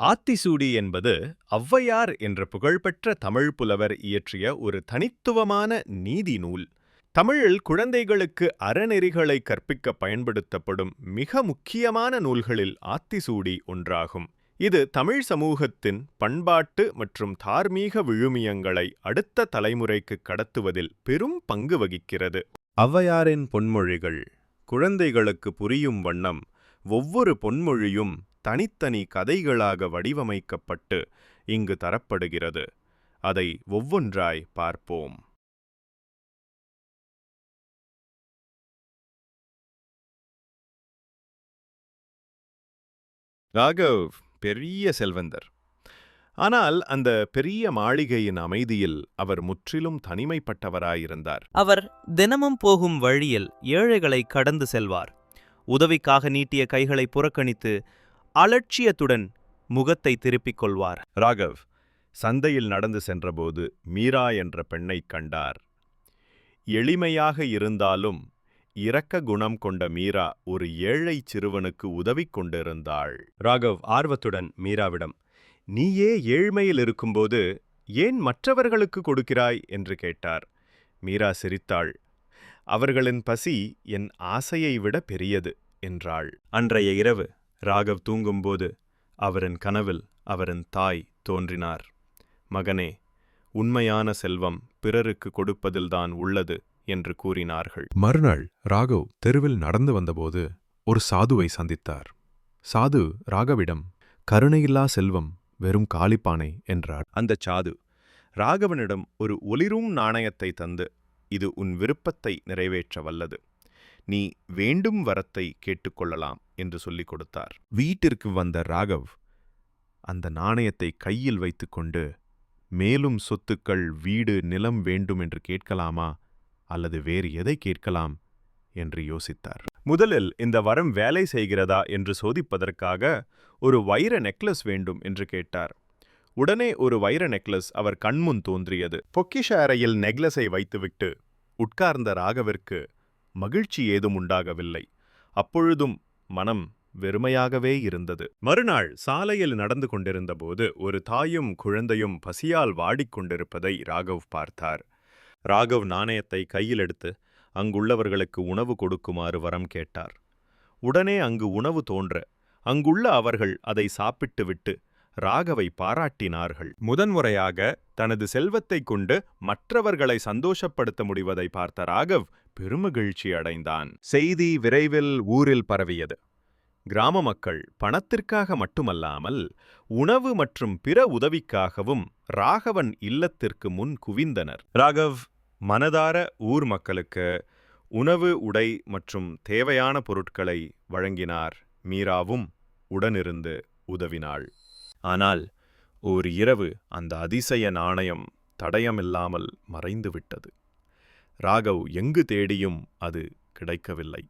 ஆத்திசூடி என்பது ஔவையார் என்ற புகழ்பெற்ற தமிழ் புலவர் இயற்றிய ஒரு தனித்துவமான நீதி நூல். தமிழில் குழந்தைகளுக்கு அறநெறிகளை கற்பிக்க பயன்படுத்தப்படும் மிக முக்கியமான நூல்களில் ஆத்திசூடி ஒன்றாகும். இது தமிழ் சமூகத்தின் பண்பாட்டு மற்றும் தார்மீக விழுமியங்களை அடுத்த தலைமுறைக்கு கடத்துவதில் பெரும் பங்கு வகிக்கிறது. ஔவையாரின் பொன்மொழிகள் குழந்தைகளுக்கு புரியும் வண்ணம் ஒவ்வொரு பொன்மொழியும் தனித்தனி கதைகளாக வடிவமைக்கப்பட்டு இங்கு தரப்படுகிறது. அதை ஒவ்வொன்றாய் பார்ப்போம். ராகவ் பெரிய செல்வந்தர். ஆனால் அந்த பெரிய மாளிகையின் அமைதியில் அவர் முற்றிலும் தனிமைப்பட்டவராயிருந்தார். அவர் தினமும் போகும் வழியில் ஏழைகளை கடந்து செல்வார். உதவிக்காக நீட்டிய கைகளை புறக்கணித்து அலட்சியத்துடன் முகத்தை திருப்பிக் கொள்வார். ராகவ் சந்தையில் நடந்து சென்றபோது மீரா என்ற பெண்ணைக் கண்டார். எளிமையாக இருந்தாலும் இரக்க குணம் கொண்ட மீரா ஒரு ஏழை சிறுவனுக்கு உதவி கொண்டிருந்தாள். ராகவ் ஆர்வத்துடன் மீராவிடம் நீயே ஏழ்மையில் இருக்கும்போது ஏன் மற்றவர்களுக்கு கொடுக்கிறாய்? என்று கேட்டார். மீரா சிரித்தாள். அவர்களின் பசி என் ஆசையை விட பெரியது என்றாள். அன்றைய இரவு ராகவ் தூங்கும்போது அவரின் கனவில் அவரின் தாய் தோன்றினார். மகனே உண்மையான செல்வம் பிறருக்கு கொடுப்பதில்தான் உள்ளது என்று கூறினார்கள். மறுநாள் ராகவ் தெருவில் நடந்து வந்தபோது ஒரு சாதுவை சந்தித்தார். சாது ராகவிடம் கருணையில்லா செல்வம் வெறும் காலிப்பானை என்றார். அந்தச் சாது ராகவனிடம் ஒரு ஒளிரும் நாணயத்தை தந்து இது உன் விருப்பத்தை நிறைவேற்ற வல்லது நீ வேண்டும் வரத்தை கேட்டுக்கொள்ளலாம் என்று சொல்லிக் கொடுத்தார். வீட்டிற்கு வந்த ராகவ் அந்த நாணயத்தை கையில் வைத்துக்கொண்டு மேலும் சொத்துக்கள் வீடு நிலம் வேண்டும் என்று கேட்கலாமா? அல்லது வேறு எதை கேட்கலாம்? என்று யோசித்தார். முதலில் இந்த வரம் வேலை செய்கிறதா? என்று சோதிப்பதற்காக ஒரு வைர நெக்லஸ் வேண்டும் என்று கேட்டார். உடனே ஒரு வைர நெக்லஸ் அவர் கண்முன் தோன்றியது. பொக்கிஷ அறையில் நெக்லஸை வைத்துவிட்டு உட்கார்ந்த ராகவிற்கு மகிழ்ச்சி ஏதும் உண்டாகவில்லை. அப்பொழுதும் மனம் வெறுமையாகவே இருந்தது. மறுநாள் சாலையில் நடந்து கொண்டிருந்தபோது ஒரு தாயும் குழந்தையும் பசியால் வாடிக்கொண்டிருப்பதை ராகவ் பார்த்தார். ராகவ் நாணயத்தை கையில் எடுத்து அங்குள்ளவர்களுக்கு உணவு கொடுக்குமாறு வரம் கேட்டார். உடனே அங்கு உணவு தோன்ற அங்குள்ள அவர்கள் அதை சாப்பிட்டுவிட்டு ராகவை பாராட்டினார்கள். முதன்முறையாக தனது செல்வத்தைக் கொண்டு மற்றவர்களை சந்தோஷப்படுத்த முடிவதை பார்த்த ராகவ் பெருமகிழ்ச்சி அடைந்தான். செய்தி விரைவில் ஊரில் பரவியது. கிராம மக்கள் பணத்திற்காக மட்டுமல்லாமல் உணவு மற்றும் பிற உதவிக்காகவும் ராகவன் இல்லத்திற்கு முன் குவிந்தனர். ராகவ் மனதார ஊர் மக்களுக்கு உணவு உடை மற்றும் தேவையான பொருட்களை வழங்கினார். மீராவும் உடனிருந்து உதவினாள். ஆனால் ஓர் இரவு அந்த அதிசய நாணயம் தடயமில்லாமல் மறைந்துவிட்டது. ராகவ் எங்கு தேடியும் அது கிடைக்கவில்லை.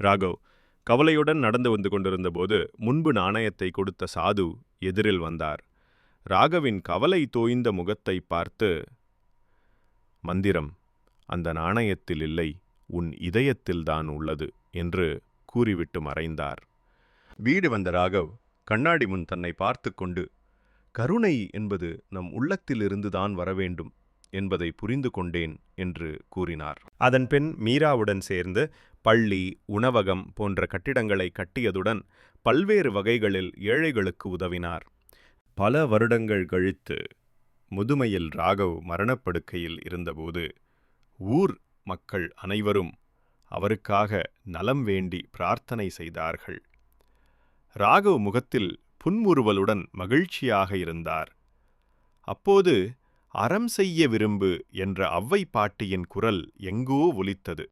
ராகவ் கவலையுடன் நடந்து வந்து கொண்டிருந்தபோது முன்பு நாணயத்தை கொடுத்த சாது எதிரில் வந்தார். ராகவின் கவலை தோய்ந்த முகத்தை பார்த்து மந்திரம் அந்த நாணயத்தில் இல்லை உன் இதயத்தில்தான் உள்ளது என்று கூறிவிட்டு மறைந்தார். வீடு வந்த ராகவ் கண்ணாடி முன் தன்னை பார்த்து கொண்டு கருணை என்பது நம் உள்ளத்திலிருந்துதான் வரவேண்டும் என்பதை புரிந்து கொண்டேன் என்று கூறினார். அதன்பின் மீராவுடன் சேர்ந்து பள்ளி உணவகம் போன்ற கட்டிடங்களை கட்டியதுடன் பல்வேறு வகைகளில் ஏழைகளுக்கு உதவினார். பல வருடங்கள் கழித்து முதுமையில் ராகவ் மரணப்படுக்கையில் இருந்தபோது ஊர் மக்கள் அனைவரும் அவருக்காக நலம் வேண்டி பிரார்த்தனை செய்தார்கள். ராகவ் முகத்தில் புன்முறுவலுடன் மகிழ்ச்சியாக இருந்தார். அப்போது அறம் செய்ய விரும்பு என்ற அவ்வை பாட்டியின் குரல் எங்கோ ஒலித்தது.